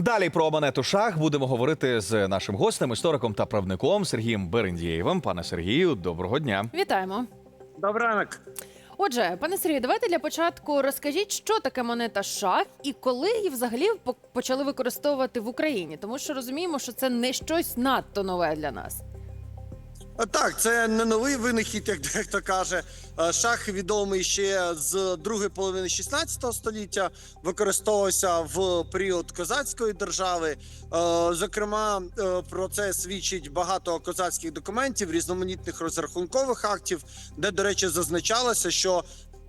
Далі про монету шах будемо говорити з нашим гостем, істориком та правником Сергієм Берендієвим. Пане Сергію, доброго дня. Вітаємо. Добрий ранок. Отже, пане Сергію, давайте для початку розкажіть, що таке монета шах і коли її взагалі по- почали використовувати в Україні, тому що розуміємо, що це не щось надто нове для нас. Е, Так, це не новий винахід, як дехто каже. Е, Шах відомий ще з другої половини 16 століття, використовувався в період козацької держави. Е, Зокрема, про це свідчить багато козацьких документів, різноманітних розрахункових актів, де, до речі, зазначалося, що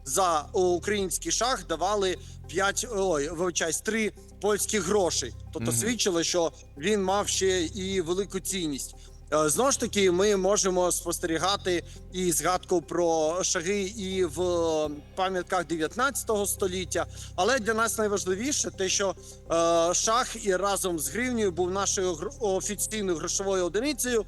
за український шах давали 5, ой, вибачаюсь, 3 польські гроші. Тобто свідчило, що він мав ще і велику цінність. Е, Знову ж таки, ми можемо спостерігати і згадку про шаги і в пам'ятках 19 століття. Але для нас найважливіше те, що е, шах і разом з гривнею був нашою офіційною грошовою одиницею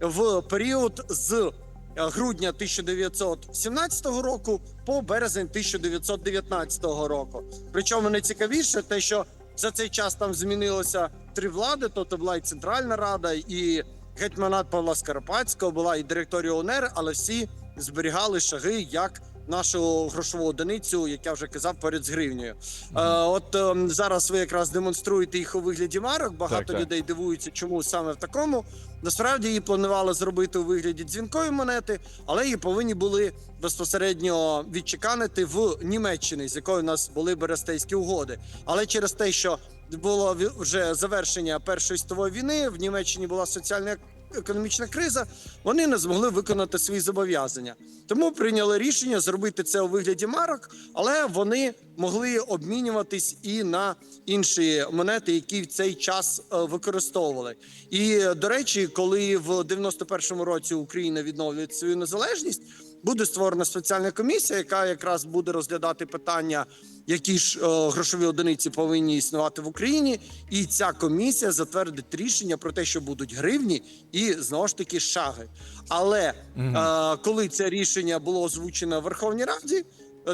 в період з е, грудня 1917 року по березень 1919 року. Причому найцікавіше те, що за цей час там змінилося три влади, тобто була і Центральна Рада, і гетьманат Павла Скарпатського була і директорія УНР, але всі зберігали шаги як нашу грошову одиницю, як я вже казав, поряд з гривнею. Е, от ем, зараз ви якраз демонструєте їх у вигляді марок. Багато Так, так. людей дивуються, чому саме в такому. Насправді її планували зробити у вигляді дзвінкої монети, але її повинні були безпосередньо відчеканити в Німеччині, з якою у нас були берестейські угоди. Але через те, що було вже завершення першої світової війни, в Німеччині була соціальна економічна криза, вони не змогли виконати свої зобов'язання. Тому прийняли рішення зробити це у вигляді марок, але вони могли обмінюватись і на інші монети, які в цей час е, використовували. І до речі, коли в 91-му році Україна відновлює свою незалежність, буде створена спеціальна комісія, яка якраз буде розглядати питання, які ж е, грошові одиниці повинні існувати в Україні. І ця комісія затвердить рішення про те, що будуть гривні і знову ж таки шаги. Але е, коли це рішення було озвучено в Верховній Раді.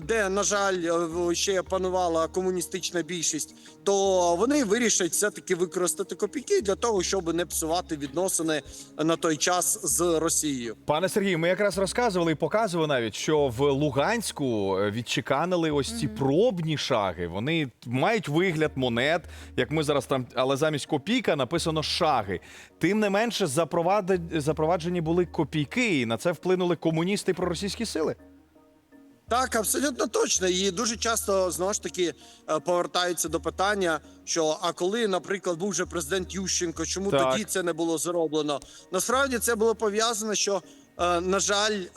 Де на жаль е, ще панувала комуністична більшість, то вони вирішать все таки використати копійки для того, щоб не псувати відносини на той час з Росією. Пане Сергію, ми якраз розказували і показували навіть, що в Луганську е, відчеканили ось ці пробні шаги. Вони мають вигляд монет, як ми зараз там, але замість копійка написано шаги. Тим не менше, запроваджені були копійки, і на це вплинули комуністи і проросійські сили. Так, абсолютно точно. І дуже часто знову ж таки е, повертаються до питання, що а коли, наприклад, був вже президент Ющенко, чому Так. тоді це не було зроблено? Насправді це було пов'язано, що. Е, На жаль, е,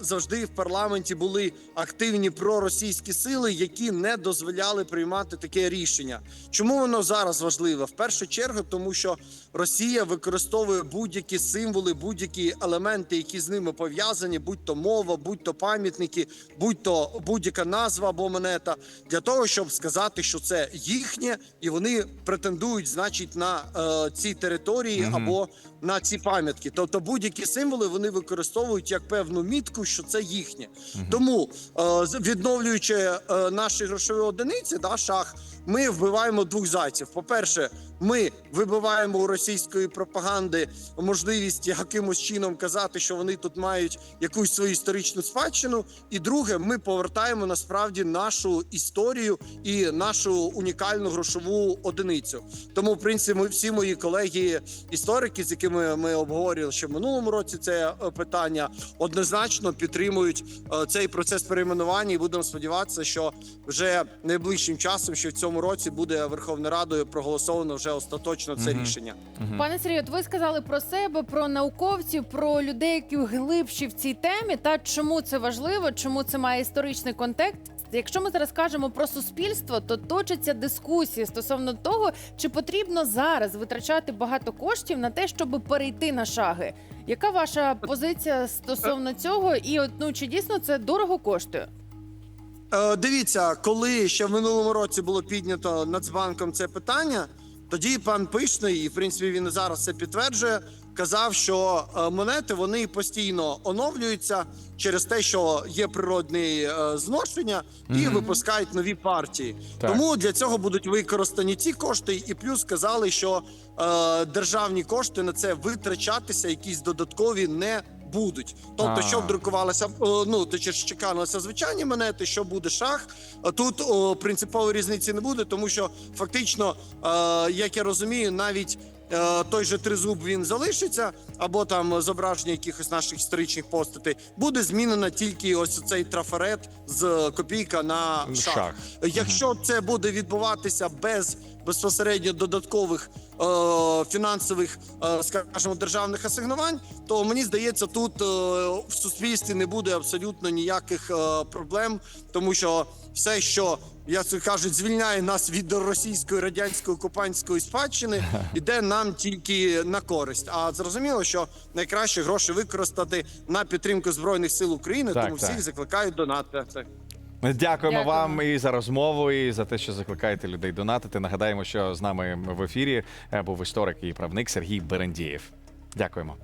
завжди в парламенті були активні проросійські сили, які не дозволяли приймати таке рішення. Чому воно зараз важливо? В першу чергу, тому що Росія використовує будь-які символи, будь-які елементи, які з ними пов'язані, будь то мова, будь то пам'ятники, будь то будь-яка назва або монета, для того, щоб сказати, що це їхнє, і вони претендують, значить, на е, ці території Мгм. або на ці пам'ятки. Тобто будь-які символи вони використовують як певну мітку, що це їхнє. Тому е, відновлюючи е, наші грошові одиниці, да, шах, ми вбиваємо двох зайців. По-перше, ми вибиваємо у російської пропаганди можливість якимось чином казати, що вони тут мають якусь свою історичну спадщину. І друге, ми повертаємо насправді нашу історію і нашу унікальну грошову одиницю. Тому, в принципі, ми всі мої колеги, історики, з якими ми обговорювали ще в минулому році це е, питання, однозначно підтримують е, цей процес перейменування. І будемо сподіватися, що вже найближчим часом, що в цьому році буде Верховною Радою проголосовано вже остаточно це Мгм. рішення. Пане Сергію, от ви сказали про себе, про науковців, про людей, які глибші в цій темі. Та чому це важливо, чому це має історичний контекст? Якщо ми зараз кажемо про суспільство, то точаться дискусії стосовно того, чи потрібно зараз витрачати багато коштів на те, щоб перейти на шаги. Яка ваша позиція стосовно цього? І от ну чи дійсно це дорого коштує? Е, дивіться, коли ще в минулому році було піднято Нацбанком це питання, тоді пан Пишний, і в принципі він зараз це підтверджує, казав, що е, монети вони постійно оновлюються через те, що є природне е, зношення, і випускають нові партії. Так. Тому для цього будуть використані ці кошти, і плюс сказали, що е, державні кошти на це витрачатися, якісь додаткові не. Будуть, тобто, щоб друкувалися, е, ну точніше, чекалися звичайні монети, що буде шах. А Тут о, принципової різниці не буде, тому що фактично, е, як я розумію, навіть е, той же тризуб він залишиться, або там зображення якихось наших історичних постатей, буде змінено тільки ось цей трафарет з копійка на шах. Шах. Якщо це буде відбуватися без безпосередньо додаткових е, фінансових, е, скажімо, державних асигнувань, то мені здається, тут е, в суспільстві не буде абсолютно ніяких е, проблем, тому що все, що як це кажуть, звільняє нас від російської радянської окупантської спадщини, іде нам тільки на користь. А зрозуміло, що найкраще гроші використати на підтримку збройних сил України, Так, тому так. всіх закликають донати. Дякуємо Дякую. вам і за розмову, і за те, що закликаєте людей донатити. Нагадаємо, що з нами в ефірі е, був історик і правник Сергій Берендієв. Дякуємо.